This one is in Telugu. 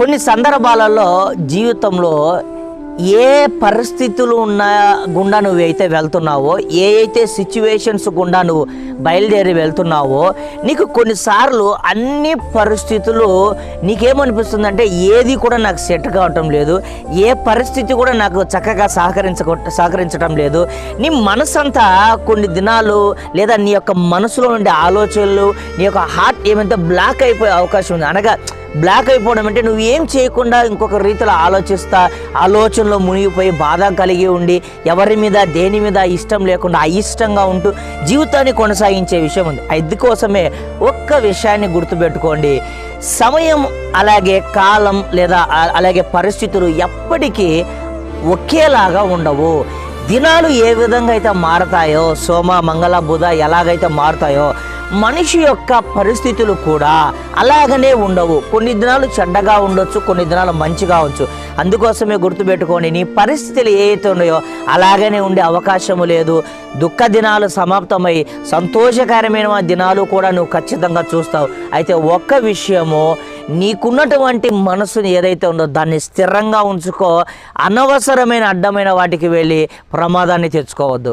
కొన్ని సందర్భాలలో జీవితంలో ఏ పరిస్థితులు ఉన్న గుండా నువ్వు అయితే వెళ్తున్నావో ఏ అయితే సిచ్యువేషన్స్ గుండా నువ్వు బయలుదేరి వెళ్తున్నావో నీకు కొన్నిసార్లు అన్ని పరిస్థితులు నీకేమనిపిస్తుందంటే ఏది కూడా నాకు సెట్ కావటం లేదు ఏ పరిస్థితి కూడా నాకు చక్కగా సహకరించ సహకరించడం లేదు. నీ మనసంతా కొన్ని దినాలు లేదా నీ యొక్క మనసులో ఉండే ఆలోచనలు నీ యొక్క హార్ట్ ఏమంటే బ్లాక్ అయిపోయే అవకాశం ఉంది. అనగా బ్లాక్ అయిపోవడం అంటే నువ్వు ఏం చేయకుండా ఇంకొక రీతిలో ఆలోచిస్తా ఆలోచనలో మునిగిపోయి బాధ కలిగి ఉండి ఎవరి మీద దేని మీద ఇష్టం లేకుండా అయిష్టంగా ఉంటూ జీవితాన్ని కొనసాగించే విషయం ఉంది. అందుకోసమే ఒక్క విషయాన్ని గుర్తుపెట్టుకోండి. సమయం అలాగే కాలం లేదా అలాగే పరిస్థితులు ఎప్పటికీ ఒకేలాగా ఉండవు. దినాలు ఏ విధంగా అయితే మారతాయో సోమ మంగళ బుధ ఎలాగైతే మారుతాయో మనిషి యొక్క పరిస్థితులు కూడా అలాగనే ఉండవు. కొన్ని దినాలు చెడ్డగా ఉండొచ్చు కొన్ని దినాలు మంచిగా ఉండొచ్చు. అందుకోసమే గుర్తుపెట్టుకొని నీ పరిస్థితులు ఏవైతే ఉన్నాయో అలాగనే ఉండే అవకాశము లేదు. దుఃఖ దినాలు సమాప్తమై సంతోషకరమైన దినాలు కూడా నువ్వు ఖచ్చితంగా చూస్తావు. అయితే ఒక్క విషయము నీకున్నటువంటి మనసుని ఏదైతే ఉందో దాన్ని స్థిరంగా ఉంచుకో అనవసరమైన అడ్డమైన వాటికి వెళ్ళి ప్రమాదాన్ని తెచ్చుకోవద్దు.